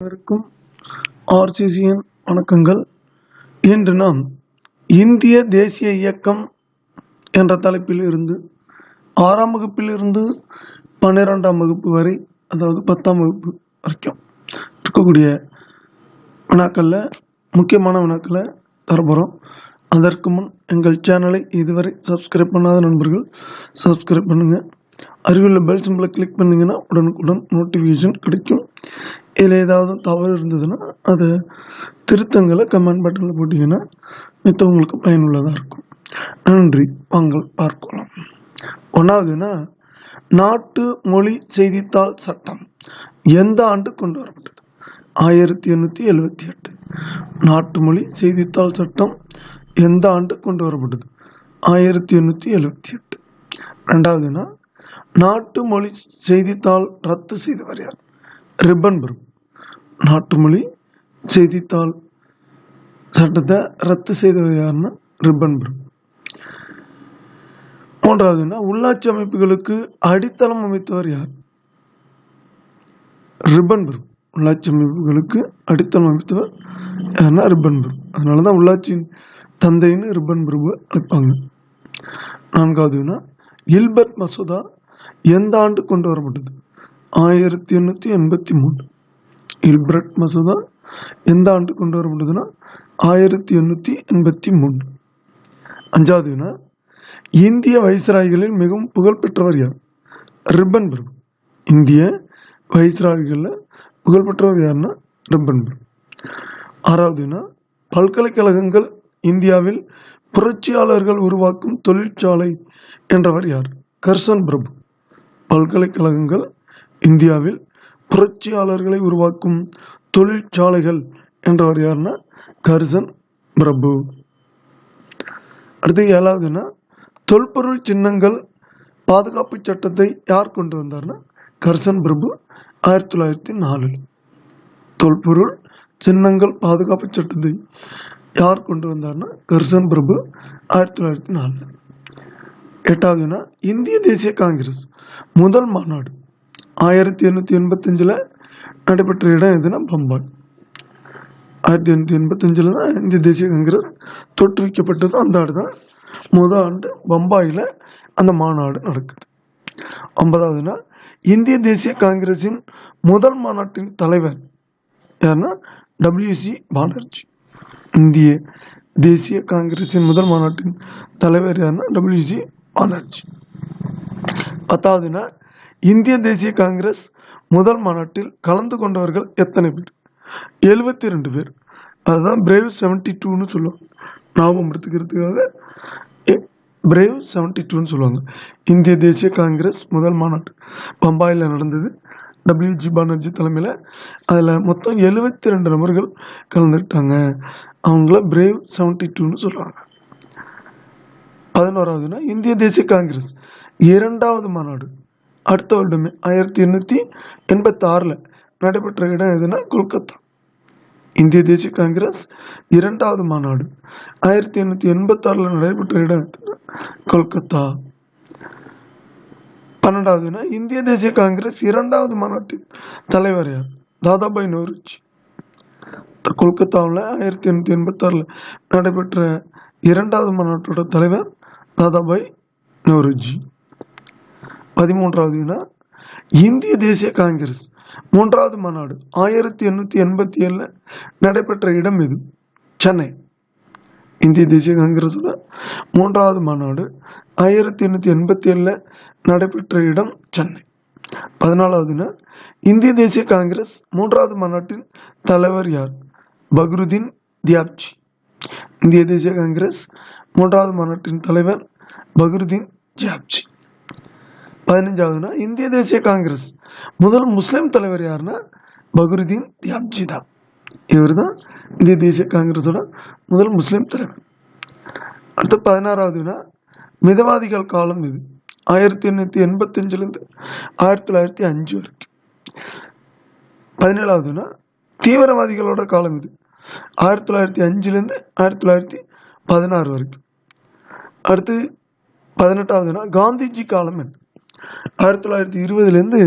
அனைவருக்கும் ஆர்சிசியின் வணக்கங்கள். இன்று நாம் இந்திய தேசிய இயக்கம் என்ற தலைப்பில் இருந்து ஆறாம் வகுப்பிலிருந்து பன்னிரெண்டாம் வகுப்பு வரை அதாவது பத்தாம் வகுப்பு வரைக்கும் இருக்கக்கூடிய வினாக்களில் முக்கியமான வினாக்களை தரப்போகிறோம் அதற்கு முன் எங்கள் சேனலை இதுவரை சப்ஸ்கிரைப் பண்ணாத நண்பர்கள் சப்ஸ்கிரைப் பண்ணுங்கள் அருகிலுள்ள பெல் சிம்பிளை கிளிக் பண்ணிங்கன்னா உடனுக்குடன் நோட்டிஃபிகேஷன் கிடைக்கும். இதில் ஏதாவது தவறு இருந்ததுன்னா அதை திருத்தங்களை கமெண்ட் பட்டனில் போட்டிங்கன்னா மித்தவங்களுக்கு பயனுள்ளதாக இருக்கும். நன்றி. வாங்கள் பார்க்கலாம். ஒன்றாவதுன்னா நாட்டு மொழி செய்தித்தாள் சட்டம் எந்த ஆண்டு கொண்டு வரப்பட்டது? ஆயிரத்தி எண்ணூற்றி எழுபத்தி எட்டு. நாட்டு மொழி செய்தித்தாள் சட்டம் எந்த ஆண்டு கொண்டு வரப்பட்டது? ஆயிரத்தி எண்ணூற்றி எழுபத்தி எட்டு. ரெண்டாவதுன்னா நாட்டு மொழி செய்தித்தாள் ரத்து செய்தவர் யார்? ரிப்பன் நாட்டு மொழி செய்தித்தாள் சட்டத்தை ரத்து செய்தவர் யாருன்னா ரிப்பன் பிரபு மூன்றாவதுன்னா உள்ளாட்சி அமைப்புகளுக்கு அடித்தளம் அமைத்தவர் யார்? ரிப்பன் பிரபு உள்ளாட்சி அமைப்புகளுக்கு அடித்தளம் அமைத்தவர் யாருன்னா ரிப்பன் பிரபு அதனால தான் உள்ளாட்சியின் தந்தைன்னு ரிப்பன் பிரபு அழைப்பாங்க. நான்காவதுன்னா இல்பர்ட் மசோதா எந்த ஆண்டு கொண்டு வரப்பட்டது? ஆயிரத்தி எண்ணூற்றி எண்பத்தி மூணு இல்பர்ட் மசோதா எந்த ஆண்டு கொண்டு வரப்பட்டதுன்னா ஆயிரத்தி எண்ணூற்றி எண்பத்தி மூணு அஞ்சாவதுனா இந்திய வைஸ்ராய்களில் மிகவும் புகழ்பெற்றவர் யார்? ரிப்பன் பிரபு இந்திய வைஸ்ராய்களில் புகழ்பெற்றவர் யாருன்னா ரிப்பன் பிரபு ஆறாவதுனா பல்கலைக்கழகங்கள் இந்தியாவில் புரட்சியாளர்கள் உருவாக்கும் தொழிற்சாலை என்றவர் யார்? கர்சன் பிரபு. பல்கலைக்கழகங்கள் இந்தியாவில் புரட்சியாளர்களை உருவாக்கும் தொழிற்சாலைகள் என்றவர் யாருன்னா? கர்சன் பிரபு. அடுத்து ஏழாவதுன்னா தொல்பொருள் சின்னங்கள் பாதுகாப்பு சட்டத்தை யார் கொண்டு வந்தார்னா? கர்சன் பிரபு ஆயிரத்தி தொள்ளாயிரத்தி நாலில். தொல்பொருள் சின்னங்கள் பாதுகாப்பு சட்டத்தை யார் கொண்டு வந்தார்னா? கர்சன் பிரபு ஆயிரத்தி தொள்ளாயிரத்தி நாலில். எட்டாவதுனா இந்திய தேசிய காங்கிரஸ் முதல் மாநாடு. ஆயிரத்தி எண்ணூற்றி எண்பத்தஞ்சில் நடைபெற்ற இடம் எதுனா பம்பாய். ஆயிரத்தி எண்ணூற்றி எண்பத்தஞ்சில் தான் இந்திய தேசிய காங்கிரஸ் தோற்றுவிக்கப்பட்டது. அந்த ஆண்டு தான் முதல் ஆண்டு பம்பாயில் அந்த மாநாடு நடக்குது. ஒன்பதாவதுனா இந்திய தேசிய காங்கிரஸின் முதல் மாநாட்டின் தலைவர் யாருன்னா டபிள்யூசி பானர்ஜி. இந்திய தேசிய காங்கிரஸின் முதல் மாநாட்டின் தலைவர் யாருன்னா டபிள்யூசி பானர்ஜி. பத்தாவதுனா இந்திய தேசிய காங்கிரஸ் முதல் மாநாட்டில் கலந்து கொண்டவர்கள் எத்தனை பேர்? எழுபத்தி ரெண்டு பேர். அதுதான் பிரேவ் செவன்டி டூன்னு சொல்லுவாங்க. ஞாபகம் எடுத்துக்கிறதுக்காக பிரேவ் செவன்டி டூன்னு சொல்லுவாங்க. இந்திய தேசிய காங்கிரஸ் முதல் மாநாட்டு. பம்பாயில் நடந்தது. டபிள்யூஜி பானர்ஜி தலைமையில். அதில் மொத்தம் எழுபத்தி ரெண்டு நபர்கள் கலந்துக்கிட்டாங்க. அவங்கள பிரேவ் செவன்டி டூன்னு சொல்லுவாங்க பதினோராவதுனா இந்திய தேசிய காங்கிரஸ். இரண்டாவது மாநாடு. அடுத்த வருடமே ஆயிரத்தி எண்ணூற்றி எண்பத்தி ஆறில் நடைபெற்ற இடம் எதுனா கொல்கத்தா. இந்திய தேசிய காங்கிரஸ் இரண்டாவது மாநாடு. ஆயிரத்தி எண்ணூற்றி எண்பத்தாறில் நடைபெற்ற இடம் எதுனா கொல்கத்தா. பன்னெண்டாவதுனா இந்திய தேசிய காங்கிரஸ் இரண்டாவது மாநாட்டின் தலைவர் யார்? தாதாபாய் நவருச்சி கொல்கத்தாவில் ஆயிரத்தி எண்ணூற்றி எண்பத்தாறில் நடைபெற்ற இரண்டாவது மாநாட்டோட தலைவர் தாதாபாய் நவருஜி பதிமூன்றாவதுனா இந்திய தேசிய காங்கிரஸ். மூன்றாவது மாநாடு ஆயிரத்தி எண்ணூற்றி எண்பத்தி ஏழில் நடைபெற்ற இடம் எது சென்னை. இந்திய தேசிய காங்கிரஸோட மூன்றாவது மாநாடு ஆயிரத்தி எண்ணூற்றி எண்பத்தி ஏழில் நடைபெற்ற இடம் சென்னை. பதினாலாவதுனா இந்திய தேசிய காங்கிரஸ் மூன்றாவது மாநாட்டின் தலைவர் யார்? பக்ருதீன் தியாப்ஜி. இந்திய தேசிய காங்கிரஸ் மூன்றாவது மாநாட்டின் தலைவர் பக்ருதீன் ஜியாப்ஜி. பதினஞ்சாவதுனா இந்திய தேசிய காங்கிரஸ். முதல் முஸ்லீம் தலைவர் யாருன்னா பக்ருதீன் தியாப்ஜி தான். இவர் தான் இந்திய தேசிய காங்கிரஸோட முதல் முஸ்லீம் தலைவர். அடுத்து பதினாறாவதுனா மிதவாதிகள் காலம் இது. ஆயிரத்தி எண்ணூற்றி எண்பத்தஞ்சிலேருந்து ஆயிரத்தி தொள்ளாயிரத்தி அஞ்சு வரைக்கும். பதினேழாவதுனா தீவிரவாதிகளோட காலம் இது. ஆயிரத்தி தொள்ளாயிரத்தி அஞ்சுலேருந்து ஆயிரத்தி தொள்ளாயிரத்தி பதினாறு வரைக்கும். அடுத்து பதினெட்டாவதுனா காந்திஜி காலம் என்ன? ஆயிரத்தி தொள்ளாயிரத்தி இருபதுலேருந்து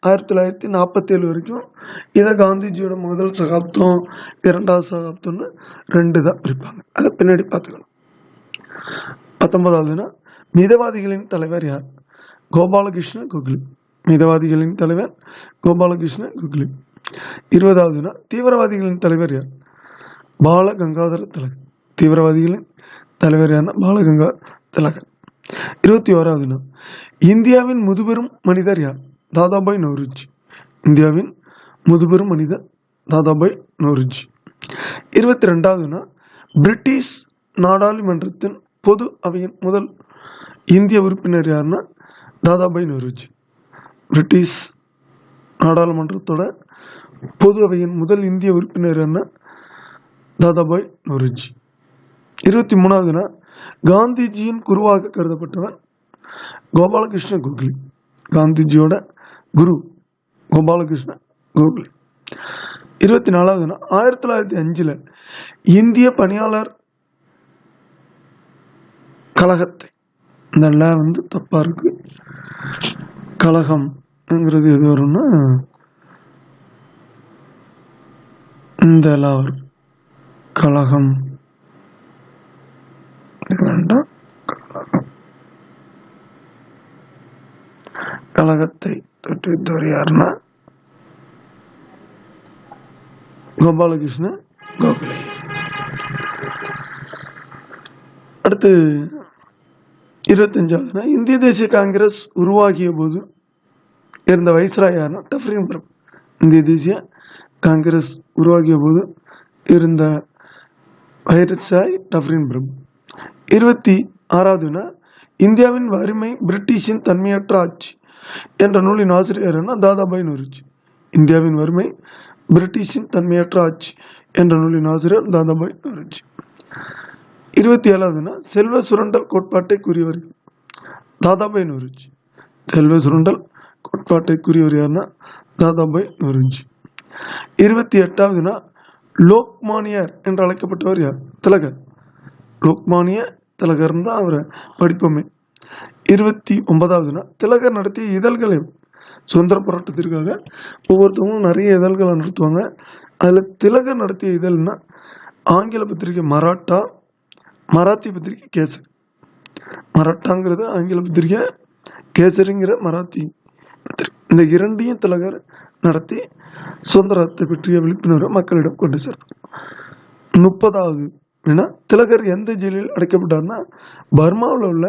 ஆயிரத்தி தொள்ளாயிரத்தி நாற்பத்தேழு வரைக்கும் இதை காந்திஜியோட முதல் சகாப்தம் இரண்டாவது சகாப்தம்னு ரெண்டு தான் பிரிப்பாங்க. அதை பின்னாடி பார்த்துக்கலாம். பத்தொன்பதாவதுனா மிதவாதிகளின் தலைவர் யார்? கோபாலகிருஷ்ண குக்லி. மிதவாதிகளின் தலைவர் கோபாலகிருஷ்ண குக்லி. இருபதாவதுனா தீவிரவாதிகளின் தலைவர் யார்? பால கங்காதர திலக். தீவிரவாதிகளின் தலைவர் பாலகங்கா திலகர் இருபத்தி ஓராவதுனா இந்தியாவின் முதுபெரும் மனிதர் யார்? தாதாபாய் நவ்ருஜி இந்தியாவின் முதுபெரும் மனிதர் தாதாபாய் நவ்ருஜி இருபத்தி ரெண்டாவது நாள் பிரிட்டிஷ் நாடாளுமன்றத்தின் பொது அவையின் முதல் இந்திய உறுப்பினர் யாருன்னா தாதாபாய் நவ்ருஜி பிரிட்டிஷ் நாடாளுமன்றத்தோட பொது அவையின் முதல் இந்திய உறுப்பினர் என்ன தாதாபாய் நவ்ருஜி இருபத்தி மூணாவதுனா காந்திஜியின் குருவாக கருதப்பட்டவர் கோபாலகிருஷ்ண கோகுலி. காந்திஜியோட குரு கோபாலகிருஷ்ண கோகுலி. இருபத்தி நாலாவதுனா ஆயிரத்தி தொள்ளாயிரத்தி அஞ்சில் இந்திய பணியாளர் கழகத்தை. இந்த ல வந்து தப்பாக இருக்கு. கழகம்ங்கிறது எது வரும்னா இந்த லா வரும் கழகம். வேண்டாம் கழகம் கழகத்தை தொற்றுவித்தவர் யாருன்னா? கோபாலகிருஷ்ண கோகலே. அடுத்து இருபத்தஞ்சாவதுனா இந்திய தேசிய காங்கிரஸ் உருவாகிய போது இருந்த வைஸ்ராய் யாருன்னா? டஃப்ரின் பிரபு. இந்திய தேசிய காங்கிரஸ் உருவாகிய போது இருந்த வைரஸ்ராய் டஃப்ரின் பிரபு. இருபத்தி ஆறாவதுனா இந்தியாவின் வறுமை பிரிட்டிஷின் தன்மையற்ற ஆட்சி என்ற நூலின் ஆசிரியர்னா தாதாபாய் நூருஜி. இந்தியாவின் வறுமை பிரிட்டிஷின் தன்மையற்ற ஆட்சி என்ற நூலின் ஆசிரியர் தாதாபாய் நூறுஜி இருபத்தி ஏழாவதுனா செல்வ சுரண்டல் கோட்பாட்டை கூறியவர் தாதாபாய் நூருஜி. செல்வ சுரண்டல் கோட்பாட்டை கூறியவர் யாருன்னா தாதாபாய் நூருஜி. இருபத்தி எட்டாவதுனா லோக்மானியர் என்று அழைக்கப்பட்டவர் யார்? திலகர். லோக்மானிய திலகர் தான் அவரை படிப்போமே. இருபத்தி ஒன்பதாவதுனா திலகர் நடத்திய இதழ்களை சுதந்திர போராட்டத்திற்காக ஒவ்வொருத்தவங்களும் நிறைய இதழ்களை நடத்துவாங்க. அதில் திலகர் நடத்திய இதழ்னா ஆங்கில பத்திரிகை மராட்டா மராத்தி பத்திரிகை கேசரி. மராட்டாங்கிறது ஆங்கில பத்திரிகை கேசரிங்கிற மராத்தி. பத்திரிகை இந்த இரண்டையும் திலகர் நடத்தி சுதந்திரத்தை பற்றிய விழிப்புணர்வை மக்களிடம் கொண்டு சேர்த்தார் முப்பதாவது ஏன்னா திலகர் எந்த ஜெயிலில் அடைக்கப்பட்டார்னா பர்மாவில் உள்ள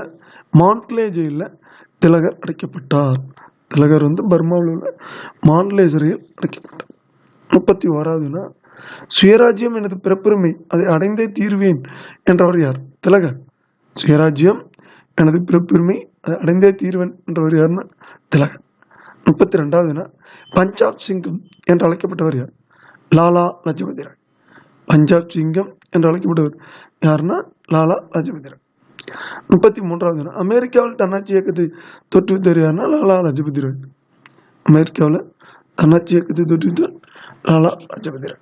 மான்ட்லே ஜெயிலில் திலகர் அடைக்கப்பட்டார். திலகர் வந்து பர்மாவில் உள்ள மான்ட்லே சிறையில் அடைக்கப்பட்டார். முப்பத்தி ஓராவதுனா சுயராஜ்யம் எனது பிறப்புரிமை அதை அடைந்தே தீர்வேன் என்றவர் யார்? திலகர். சுயராஜ்யம் எனது பிறப்புரிமை அதை அடைந்தே தீர்வேன் என்றவர் யாருன்னா திலகர். முப்பத்தி ரெண்டாவதுனா பஞ்சாப் சிங்கம் என்று அழைக்கப்பட்டவர் யார்? லாலா லஜபதி ராய். பஞ்சாப் சிங்கம் என்று அழைக்கப்படுவர் யாருன்னா லாலா லஜபதி ராய் முப்பத்தி மூன்றாவது அமெரிக்காவில் தன்னாட்சி இயக்கத்தை தோற்றுவித்தவர் யாருன்னா லாலா லஜபதி ராய் அமெரிக்காவில் தன்னாட்சி இயக்கத்தை தோற்றுவித்தவர் லாலா லஜபதி ராய்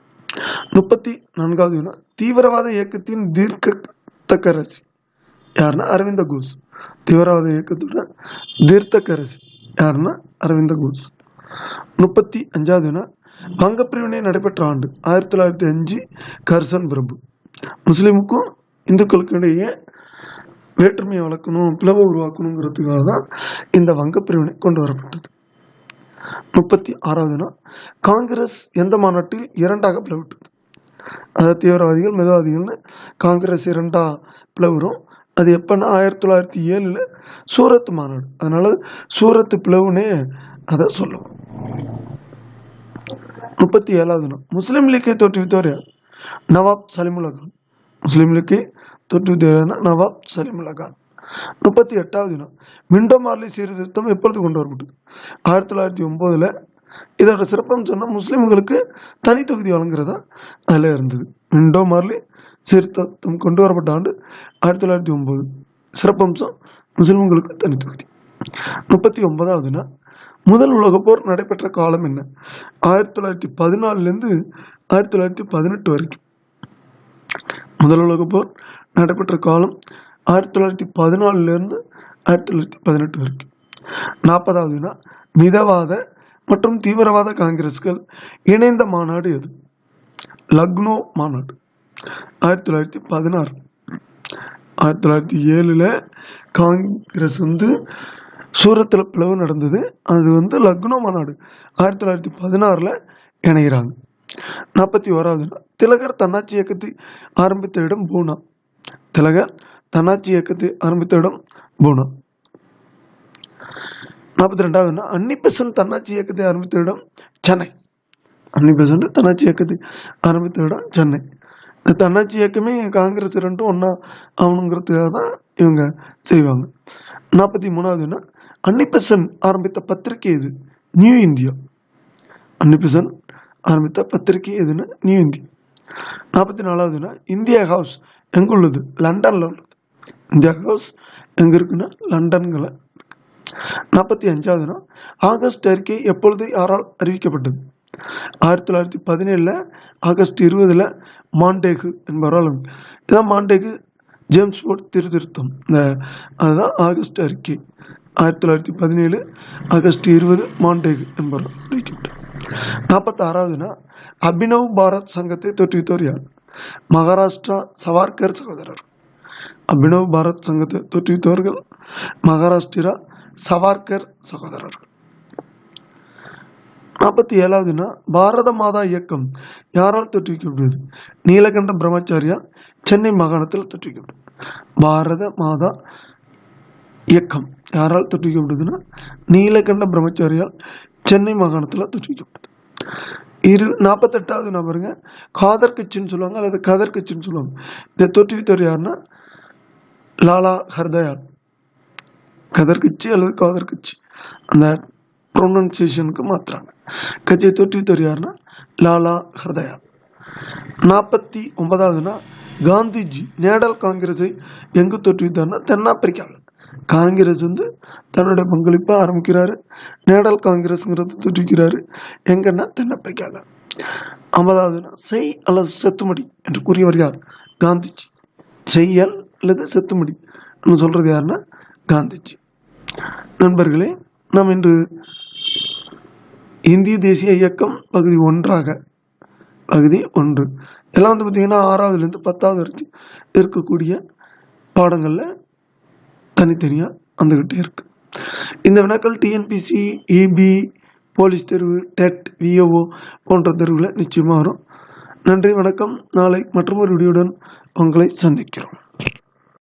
முப்பத்தி நான்காவது வினா தீவிரவாத இயக்கத்தின் தீர்க்கத்தக்கரசி யாருன்னா அரவிந்த கோஷ் தீவிரவாத இயக்கத்தோட தீர்த்தக்கரசி யாருன்னா அரவிந்த கோஷ் முப்பத்தி அஞ்சாவது வினா வங்கப்பிரிவினை நடைபெற்ற ஆண்டு. ஆயிரத்தி தொள்ளாயிரத்தி அஞ்சு கர்சன் பிரபு. முஸ்லீமுக்கும் இந்துக்களுக்கும் இடையே வேற்றுமையை வளர்க்கணும் பிளவை உருவாக்கணுங்கிறதுக்காக தான் இந்த வங்கப்பிரிவினை கொண்டு வரப்பட்டது. முப்பத்தி ஆறாவதுனா காங்கிரஸ் எந்த மாநாட்டில் இரண்டாக பிளவிட்டது? அதாவது தீவிரவாதிகள் மிதவாதிகள்னு காங்கிரஸ் இரண்டா பிளவுறோம். அது எப்போன்னா ஆயிரத்தி தொள்ளாயிரத்தி ஏழில் சூரத் மாநாடு. அதனால சூரத் பிளவுனே அதை சொல்லுவோம். முப்பத்தி ஏழாவது நாள். முஸ்லீம் லீக்கை தோற்றுவித்தவர் யார்? நவாப் சலிமுல்லா கான் முஸ்லீம்களுக்கு லீக்கை நவாப் சலிமுல்லா கான் முப்பத்தி எட்டாவது தினம் மிண்டோ மார்லி சீர்திருத்தம் எப்பொழுது கொண்டு வரப்பட்டது? ஆயிரத்தி தொள்ளாயிரத்தி ஒம்போதில் இதோட சிறப்பம்சம்னா முஸ்லீம்களுக்கு தனி தொகுதி வழங்குறதா அதில் இருந்தது. மிண்டோ மார்லி சீர்திருத்தம் கொண்டு வரப்பட்ட ஆண்டு ஆயிரத்தி தொள்ளாயிரத்தி ஒம்பது. சிறப்பம்சம் முஸ்லீம்களுக்கு தனி தொகுதி. முப்பத்தி ஒன்பதாவதுனா முதல் உலகப் போர் நடைபெற்ற காலம் என்ன? ஆயிரத்தி தொள்ளாயிரத்தி பதினாலுலேருந்து ஆயிரத்தி தொள்ளாயிரத்தி பதினெட்டு வரைக்கும். முதல் உலகப் போர் நடைபெற்ற காலம் ஆயிரத்தி தொள்ளாயிரத்தி பதினாலுலேருந்து ஆயிரத்தி தொள்ளாயிரத்தி பதினெட்டு வரைக்கும். நாற்பதாவதுனா மிதவாத மற்றும் தீவிரவாத காங்கிரஸ்கள் இணைந்த மாநாடு எது? லக்னோ மாநாடு. ஆயிரத்தி தொள்ளாயிரத்தி பதினாறு. ஆயிரத்தி தொள்ளாயிரத்தி ஏழில் காங்கிரஸ் வந்து சூரத்தில் பிளவு நடந்தது. அது வந்து லக்னோ மாநாடு. ஆயிரத்தி தொள்ளாயிரத்தி பதினாறில் இணைகிறாங்க. நாற்பத்தி ஓராவது நாள். திலகர் தன்னாட்சி இயக்கத்தை ஆரம்பித்த இடம் பூனா. திலகர் தன்னாட்சி இயக்கத்தை ஆரம்பித்த இடம் பூனா. நாற்பத்தி ரெண்டாவது நாள். அன்னி பெசன்ட் தன்னாட்சி இயக்கத்தை ஆரம்பித்த இடம் சென்னை. அன்னி பெசன்ட் தன்னாட்சி இயக்கத்தை ஆரம்பித்த இடம் சென்னை. இந்த தன்னாட்சி இயக்கமே காங்கிரஸ் ரெண்டும் ஒன்றா ஆகணுங்கிறதுக்காக தான் இவங்க செய்வாங்க. நாற்பத்தி மூணாவதுன்னா அன்னிபெசன் ஆரம்பித்த பத்திரிகை இது நியூ இந்தியா அன்னிபெசன் ஆரம்பித்த பத்திரிகை எதுன்னு? நியூ இந்தியா நாற்பத்தி நாலாவதுன்னா இந்தியா ஹவுஸ் எங்கே உள்ளது லண்டனில் உள்ளது. இந்தியா ஹவுஸ் எங்கே இருக்குன்னா? லண்டன்கள நாற்பத்தி அஞ்சாவதுனா ஆகஸ்ட் அறிக்கை எப்பொழுது யாரால் அறிவிக்கப்பட்டது? ஆயிரத்தி தொள்ளாயிரத்தி பதினேழில் ஆகஸ்ட் இருபதில் மாண்டேகு என்பவரால் இதான் மாண்டேகு ஜேம்ஸ் போர்ட் திருத்திருத்தம். இந்த அதுதான் ஆகஸ்ட் அறிக்கை. ஆயிரத்தி தொள்ளாயிரத்தி பதினேழு ஆகஸ்ட் இருபது மாண்டேக் என்பவர் நாற்பத்தாறாவதுனா அபினவ் பாரத் சங்கத்தை தோற்றுவித்தவர் யார்? மகாராஷ்டிரா சவார்கர் சகோதரர். அபினவ் பாரத் சங்கத்தை தோற்றுவித்தவர்கள் மகாராஷ்டிரா சவார்கர் சகோதரர்கள் நாற்பத்தி ஏழாவதுனா பாரத மாதா இயக்கம் யாரால் தொற்றுவிக்கப்படுது நீலகண்ட பிரம்மச்சாரியா சென்னை மாகாணத்தில் தொற்றுவிக்கப்படுது பாரத மாதா இயக்கம். யாரால் தோற்றுவிக்கப்படுதுன்னா நீலகண்ட பிரம்மச்சாரியால் சென்னை மாகாணத்தில் தோற்றுவிக்கப்பட்டது இரு நாற்பத்தெட்டாவது நபருங்க காதர் கட்சின்னு சொல்லுவாங்க அல்லது கதர் கட்சின்னு சொல்லுவாங்க. இதை தோற்றுவித்தவர் யாருன்னா லாலா ஹர்தயால் கதர் கட்சி அல்லது காதர் கட்சி. அந்த ப்ரொனன்சியேஷனுக்கு மாற்றுறாங்க கட்சியை தோற்றுவித்தவர் யாருன்னா லாலா ஹர்தயால் நாற்பத்தி ஒன்பதாவதுனா காந்திஜி நேடல் காங்கிரஸை எங்கு தோற்றுவித்தார்னா தென்னாப்பிரிக்காவில். காங்கிரஸ் வந்து தன்னுடைய பங்களிப்பை ஆரம்பிக்கிறாரு. நேடல் காங்கிரஸ்ங்கிறது தோற்றுவிக்கிறாரு எங்கன்னா தென்னாப்பிரிக்காவில் ஐம்பதாவதுனா செய் அல்லது செத்துமடி என்று கூறியவர் யார்? காந்திஜி. செய்யல் அல்லது செத்துமடி என்று சொல்கிறது யாருன்னா? காந்திஜி. நண்பர்களே நாம் இன்று இந்திய தேசிய இயக்கம் பகுதி ஒன்றாக பகுதி ஒன்று. எல்லாம் வந்து பார்த்திங்கன்னா ஆறாவதுலேருந்து பத்தாவது வரைக்கும் இருக்கக்கூடிய பாடங்களில் தனித்தனியாக வந்துக்கிட்டே இருக்கு. இந்த வினாக்கள் டிஎன்பிசி இபி போலீஸ் தேர்வு டெட் விஓஓ போன்ற தேர்வுகளை நிச்சயமாக வரும். நன்றி வணக்கம். நாளை மற்றொரு வீடியோடன் உங்களை சந்திக்கிறோம்.